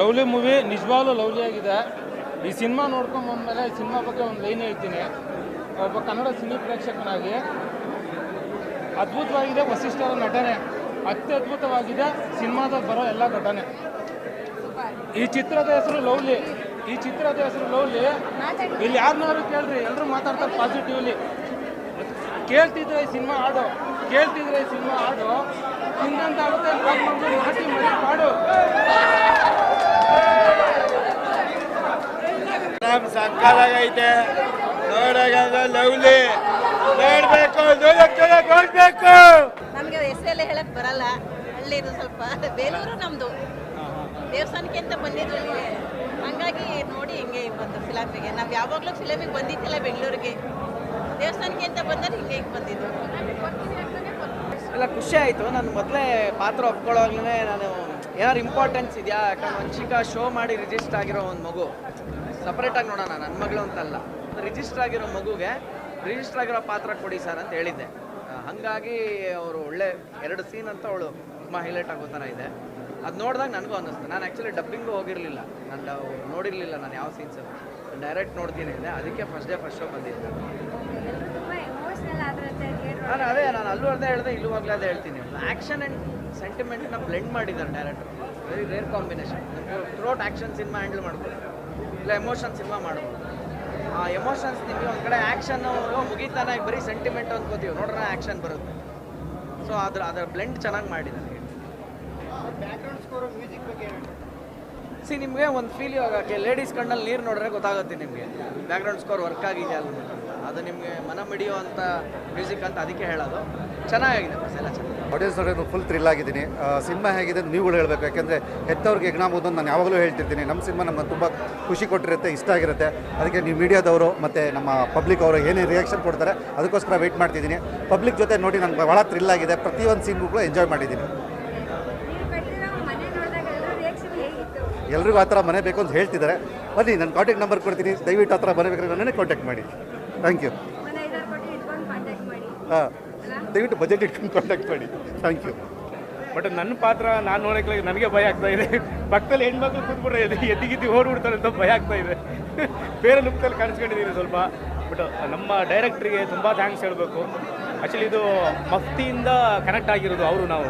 Lovely movie ನಿಜವಾಗ್ಲೂ lovely ಆಗಿದೆ ಈ ಸಿನಿಮಾ ನೋಡ್ಕೊಂಡು ಬಂದಮೇಲೆ ಈ ಸಿನಿಮಾ ಬಗ್ಗೆ ಒಂದು ಲೈನ್ ಹೇಳ್ತೀನಿ. ಒಬ್ಬ ಕನ್ನಡ ಸಿನಿ ಪ್ರೇಕ್ಷಕನಾಗಿ ಅದ್ಭುತವಾಗಿದೆ, ವಸಿಷ್ಠರ ನಟನೆ. ಅತ್ಯದ್ಭುತವಾಗಿದೆ ಸಿನಿಮಾದಲ್ಲಿ ಬರೋ ಎಲ್ಲ ಘಟನೆ ಈ ಚಿತ್ರದ ಹೆಸರು ಲವ್ಲಿ. ಈ ಚಿತ್ರದ ಹೆಸರು ಲವ್ಲಿ. ಇಲ್ಲಿ ಯಾರನ್ನಾದ್ರು ಕೇಳ್ರಿ ಎಲ್ಲರೂ ಮಾತಾಡ್ತಾರೆ ಪಾಸಿಟಿವ್ಲಿ ಕೇಳ್ತಿದ್ರೆ ಈ ಸಿನಿಮಾ ಹಾಡು, ಕೇಳ್ತಿದ್ರೆ ಈ ಸಿನಿಮಾ ಹಾಡು. ಹಿಂದಂತಾಗುತ್ತೆ ನಾಟಿ ಮರಿ ಹಾಡು ಸಕ್ಕಲಾಗೈತೆ ನೋಡೋಣ ಲವ್ಲಿ. ನೋಡ್ಬೇಕು ನೋಡಕ್ಕೆ ನೋಡ್ಬೇಕು ನಮಗೆ ಹೆಸರೆಲ್ಲ ಹೇಳಕ್ ಬರಲ್ಲ. ಹಳ್ಳಿದು ಸ್ವಲ್ಪ. ಬೇಲೂರು ನಮ್ದು. ದೇವಸ್ಥಾನಕ್ಕೆ ಅಂತ ಬಂದಿದ್ವಿ ಇಲ್ಲಿ. ಹಂಗಾಗಿ ನೋಡಿ ಹಿಂಗೆ ಬಂದು ಫಿಲಮಿಗೆ ನಾವು ಯಾವಾಗಲೂ ಫಿಲಮಿಗೆ ಬಂದಿದ್ದಿಲ್ಲ ಬೆಂಗಳೂರಿಗೆ. ದೇವಸ್ಥಾನಕ್ಕೆ ಅಂತ ಬಂದರೆ ಹಿಂಗೆ ಹಿಂಗೆ ಬಂದಿದ್ದು. ಎಲ್ಲ ಖುಷಿ ಆಯಿತು. ನಾನು ಮೊದಲೇ ಪಾತ್ರ ಒಪ್ಕೊಳ್ಳೋವಾಗ್ಲೇ ನಾನು ಏನಾದ್ರು ಇಂಪಾರ್ಟೆನ್ಸ್ ಇದೆಯಾ? ಯಾಕಂದ್ರೆ ಚಿಕ್ಕ ಶೋ ಮಾಡಿ ರಿಜಿಸ್ಟರ್ ಆಗಿರೋ ಒಂದು ಮಗು. ಸಪ್ರೇಟಾಗಿ ನೋಡೋಣ ನನ್ನ ಮಗಳು ಅಂತಲ್ಲ. ರಿಜಿಸ್ಟರ್ ಆಗಿರೋ ಮಗುಗೆ ರಿಜಿಸ್ಟರ್ ಆಗಿರೋ ಪಾತ್ರ ಕೊಡಿ ಸರ್ ಅಂತ ಹೇಳಿದ್ದೆ. ಹಂಗಾಗಿ ಅವರು ಒಳ್ಳೆ ಎರಡು ಸೀನ್ ಅಂತ ಅವಳು ತುಂಬ ಹೈಲೈಟ್ ಆಗೋ ಥರ ಇದೆ. ಅದು ನೋಡಿದಾಗ ನನಗೂ ಅನ್ನಿಸ್ತು. ನಾನು ಆ್ಯಕ್ಚುಲಿ ಡಬ್ಬಿಂಗು ಹೋಗಿರಲಿಲ್ಲ. ನಾನು ನೋಡಿರಲಿಲ್ಲ ನಾನು ಯಾವ ಸೀನ್ಸ್ ಡೈರೆಕ್ಟ್ ನೋಡ್ತೀನಿ ಇದೆ ಅದಕ್ಕೆ ಫಸ್ಟ್ ಡೇ ಫಸ್ಟ್ ಶೋ ಬಂದಿದ್ದೆ. ನಾನು ಅದೇ, ನಾನು ಅಲ್ಲೂ ಅರ್ಧ ಹೇಳಿದೆ, ಇಲ್ಲೂ ಆಗಲೇ ಅದೇ ಹೇಳ್ತೀನಿ. ಆ್ಯಕ್ಷನ್ ಆ್ಯಂಡ್ ಸೆಂಟಿಮೆಂಟ್ನ ಬ್ಲೆಂಡ್ ಮಾಡಿದ್ದಾರೆ ಡೈರೆಕ್ಟರ್ ವೆರಿ ರೇರ್ ಕಾಂಬಿನೇಷನ್ ಥ್ರೋಟ್ ಆ್ಯಕ್ಷನ್ ಸಿನಿಮಾ ಹ್ಯಾಂಡಲ್ ಮಾಡ್ಬೋದು ಇಲ್ಲ ಎಮೋಷನ್ ಸಿನಿಮಾ ಮಾಡ್ಬೋದು. ಆ ಎಮೋಷನ್ಸ್ ನಿಮಗೆ ಒಂದು ಕಡೆ ಆ್ಯಕ್ಷನ್ನು ಮುಗಿತಾನೆ ಬರೀ ಸೆಂಟಿಮೆಂಟ್ ಅಂದ್ಕೋತೀವಿ ನೋಡ್ರೆ ಆ್ಯಕ್ಷನ್ ಬರುತ್ತೆ. ಸೊ ಅದ್ರ ಅದರ ಬ್ಲೆಂಡ್ ಚೆನ್ನಾಗಿ ಮಾಡಿದ್ದಾರೆ ಸಿ ನಿಮಗೆ ಒಂದು ಫೀಲ್ ಇವಾಗ ಲೇಡೀಸ್ ಕಣ್ಣಲ್ಲಿ ನೀರು ನೋಡಿದ್ರೆ ಗೊತ್ತಾಗುತ್ತೆ ನಿಮಗೆ. ಬ್ಯಾಕ್ಗ್ರೌಂಡ್ ಸ್ಕೋರ್ ವರ್ಕ್ ಆಗಿದೆಯಾ ಅಲ್ಲ ಅದು ನಿಮಗೆ ಮನ ಮಿಡಿಯುವಂಥ ಮ್ಯೂಸಿಕ್ ಅಂತ ಅದಕ್ಕೆ ಹೇಳೋದು. ಚೆನ್ನಾಗಿದೆ ಎಲ್ಲ ಆಡಿಯನ್ಸ್ ನೋಡಿ ಫುಲ್ ಥ್ರಿಲ್ ಆಗಿದ್ದೀನಿ. ಸಿನಿಮಾ ಹೇಗಿದೆ ಅಂತ ನೀವುಗಳು ಹೇಳಬೇಕು. ಯಾಕೆಂದರೆ ಹೆತ್ತವ್ರಿಗೆ ಎಗ್ನಾಮೋದು ಅಂತ ನಾನು ಯಾವಾಗಲೂ ಹೇಳ್ತಿರ್ತೀನಿ. ನಮ್ಮ ಸಿನಿಮಾ ನಮಗೆ ತುಂಬ ಖುಷಿ ಕೊಟ್ಟಿರುತ್ತೆ ಇಷ್ಟ ಆಗಿರುತ್ತೆ. ಅದಕ್ಕೆ ನೀವು ಮೀಡಿಯಾದವರು ಮತ್ತು ನಮ್ಮ ಪಬ್ಲಿಕ್ ಅವರು ಏನೇ ರಿಯಾಕ್ಷನ್ ಕೊಡ್ತಾರೆ ಅದಕ್ಕೋಸ್ಕರ ವೆಯ್ಟ್ ಮಾಡ್ತಿದ್ದೀನಿ. ಪಬ್ಲಿಕ್ ಜೊತೆ ನೋಡಿ ನನಗೆ ಭಾಳ ಥ್ರಿಲ್ ಆಗಿದೆ. ಪ್ರತಿಯೊಂದು ಸೀನ್ಗೂ ಕೂಡ ಎಂಜಾಯ್ ಮಾಡಿದ್ದೀನಿ. ನೀವು ಕಟ್ಟಿರೋ ಮನೆ ನೋಡಿದಾಗ ಎಲ್ಲರೂ ರಿಯಾಕ್ಷನ್ ಹೇಗಿತ್ತು? ಎಲ್ರಿಗೂ ಆ ಥರ ಮನೆ ಬೇಕು ಅಂತ ಹೇಳ್ತಿದ್ದಾರೆ. ಬನ್ನಿ ನಾನು ಕಾಂಟ್ಯಾಕ್ಟ್ ನಂಬರ್ ಕೊಡ್ತೀನಿ. ದಯವಿಟ್ಟು ಆ ಥರ ಮನೆ ಬೇಕಾದ್ರೆ ನನ್ನೇ ಕಾಂಟ್ಯಾಕ್ಟ್ ಮಾಡಿ. ಥ್ಯಾಂಕ್ ಯು ಹಾಂ. ದಯವಿಟ್ಟು ಬಜೆಟ್ ಇಟ್ಕೊಂಡು ಕಾಂಟ್ಯಾಕ್ಟ್ ಮಾಡಿ. ಥ್ಯಾಂಕ್ ಯು ಬಟ್ ನನ್ನ ಪಾತ್ರ ನಾನು ನೋಡಕ್ಕೆ ನನಗೆ ಭಯ ಆಗ್ತಾ ಇದೆ. ಪಕ್ಕದಲ್ಲಿ ಹೆಣ್ಮಕ್ಳು ಕೂತ್ಬಿಟ್ರೆ ಎದ್ದು ಎದ್ದಿಗಿದ್ದಿ ಓಡ್ಬಿಡ್ತಾರೆ ಅಂತ ಭಯ ಆಗ್ತಾ ಇದೆ. ಬೇರೆ ಲುಕ್ದಲ್ಲಿ ಕಾಣಿಸ್ಕೊಂಡಿದ್ದೀನಿ ಸ್ವಲ್ಪ. ಬಟ್ ನಮ್ಮ ಡೈರೆಕ್ಟ್ರಿಗೆ ತುಂಬ ಥ್ಯಾಂಕ್ಸ್ ಹೇಳಬೇಕು. ಆ್ಯಕ್ಚುಲಿ ಇದು ಮಫ್ತಿಯಿಂದ ಕನೆಕ್ಟ್ ಆಗಿರೋದು ಅವರು ನಾವು.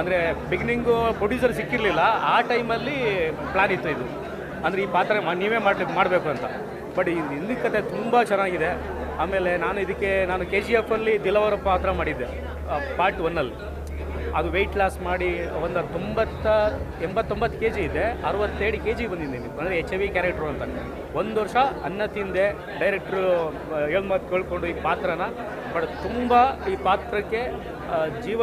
ಅಂದರೆ ಬಿಗಿನಿಂಗು ಪ್ರೊಡ್ಯೂಸರ್ ಸಿಕ್ಕಿರಲಿಲ್ಲ. ಆ ಟೈಮಲ್ಲಿ ಪ್ಲ್ಯಾನ್ ಇತ್ತು ಇದು. ಅಂದರೆ ಈ ಪಾತ್ರ ನೀವೇ ಮಾಡಬೇಕು ಅಂತ. ಬಟ್ ಈ ಹಿಂದಿನ ಕತೆ ತುಂಬ ಚೆನ್ನಾಗಿದೆ. ಆಮೇಲೆ ನಾನು ಇದಕ್ಕೆ, ನಾನು ಕೆ ಜಿ ಎಫಲ್ಲಿ ದಿಲವರ ಪಾತ್ರ ಮಾಡಿದ್ದೆ ಪಾರ್ಟ್ ಒನ್ನಲ್ಲಿ ಅದು ವೆಯ್ಟ್ ಲಾಸ್ ಮಾಡಿ ಒಂದು ತೊಂಬತ್ತ ಎಂಬತ್ತೊಂಬತ್ತು ಕೆ ಜಿ ಇದೆ, ಅರವತ್ತೇಳು ಕೆ ಜಿ ಬಂದಿದ್ದೀನಿ. ಅಂದರೆ ಎಚ್ ಐ ವಿ ಕ್ಯಾರೆಕ್ಟ್ರು ಅಂತ. ಒಂದು ವರ್ಷ ಅನ್ನ ತಿಂದೆ ಡೈರೆಕ್ಟ್ರು ಹೇಳ್ಮಾತು ಕೇಳ್ಕೊಂಡು ಈ ಪಾತ್ರನ. ಬಟ್ ತುಂಬ ಈ ಪಾತ್ರಕ್ಕೆ ಜೀವ,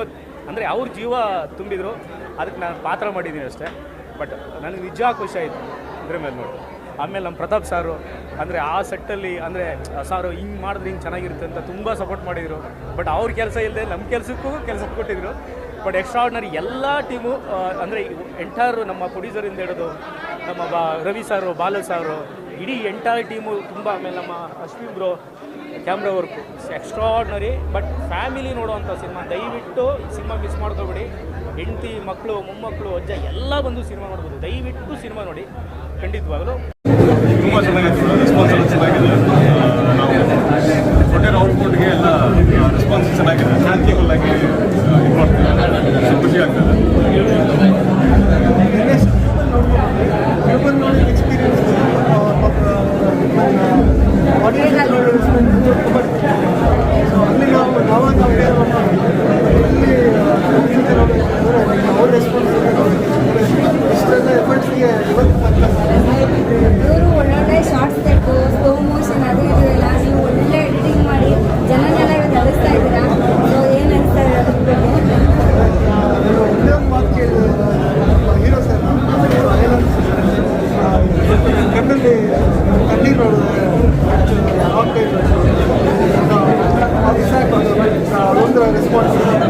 ಅಂದರೆ ಅವ್ರ ಜೀವ ತುಂಬಿದ್ರು. ಅದಕ್ಕೆ ನಾನು ಪಾತ್ರ ಮಾಡಿದ್ದೀನಿ ಅಷ್ಟೇ. ಬಟ್ ನನಗೆ ನಿಜ ಖುಷಿ ಆಯಿತು, ಇದ್ರ ಮೇಲೆ ನೋಡಿ. ಆಮೇಲೆ ನಮ್ಮ ಪ್ರತಾಪ್ ಸಾರು, ಅಂದರೆ ಆ ಸೆಟ್ಟಲ್ಲಿ, ಅಂದರೆ ಸಾರು ಹಿಂಗೆ ಮಾಡಿದ್ರೆ ಹಿಂಗೆ ಚೆನ್ನಾಗಿರುತ್ತೆ ಅಂತ ತುಂಬ ಸಪೋರ್ಟ್ ಮಾಡಿದರು. ಬಟ್ ಅವ್ರ ಕೆಲಸ ಇಲ್ಲದೆ ನಮ್ಮ ಕೆಲಸಕ್ಕೂ ಕೆಲಸ ಕೊಟ್ಟಿದ್ರು. ಬಟ್ ಎಕ್ಸ್ಟ್ರಾರ್ಡಿನರಿ ಎಲ್ಲ ಟೀಮು ಅಂದರೆ ಎಂಟೈರ್ ನಮ್ಮ ಪ್ರೊಡ್ಯೂಸರಿಂದ ಹಿಡಿದು ನಮ್ಮ ಬಾ, ರವಿ ಸಾರು ಬಾಲು ಸಾರು, ಇಡೀ ಎಂಟೈರ್ ಟೀಮು ತುಂಬ, ಆಮೇಲೆ ನಮ್ಮ Ashwin bro camera work extraordinary but family ನೋಡುವಂಥ ಸಿನಿಮಾ ದಯವಿಟ್ಟು ಸಿನಿಮಾ ಮಿಸ್ ಮಾಡ್ಕೊಬಿಡಿ. ಹೆಂಡತಿ ಮಕ್ಕಳು ಮೊಮ್ಮಕ್ಕಳು ಅಜ್ಜ, ಎಲ್ಲ ಬಂದು ಸಿನಿಮಾ ನೋಡ್ಬೋದು. ದಯವಿಟ್ಟು ಸಿನಿಮಾ ನೋಡಿ. ಖಂಡಿತವಾಗಲೂ. ತುಂಬ ಚೆನ್ನಾಗಿತ್ತು ರೆಸ್ಪಾನ್ಸ್ ಎಲ್ಲ ಚೆನ್ನಾಗಿದೆ ನಾವು ಕೊಟ್ಟಿರೋ ಔಟ್ಪುಟ್ಗೆ ಎಲ್ಲ ರೆಸ್ಪಾನ್ಸ್ ಚೆನ್ನಾಗಿದೆ ಥ್ಯಾಂಕ್ಫುಲ್ ಆಗಿ ಇದು ಮಾಡ್ತೀವಿ ಖುಷಿ ಆಗ್ತದೆ ಇವರು ಒಳ್ಳೊಳ್ಳೆ ಶಾರ್ಟ್ಸ್ ತೆಗೆದು ಸ್ಲೋ ಮೋಷನ್ ಅದು ಇದು ಎಲ್ಲ ನೀವು ಒಳ್ಳೆ ಎಡಿಟಿಂಗ್ ಮಾಡಿ ಜನನೆಲ್ಲ ಇವತ್ತು ಅಳಿಸ್ತಾ ಇದ್ದೀರಾ ಸೊ ಏನು ಅನಿಸ್ತಾ ಇದೆ ಅದ್ರ ಬಗ್ಗೆ ಕಣ್ಣಲ್ಲಿ ಕಣ್ಣೀರು ಒಂದು ರೆಸ್ಪಾನ್ಸ್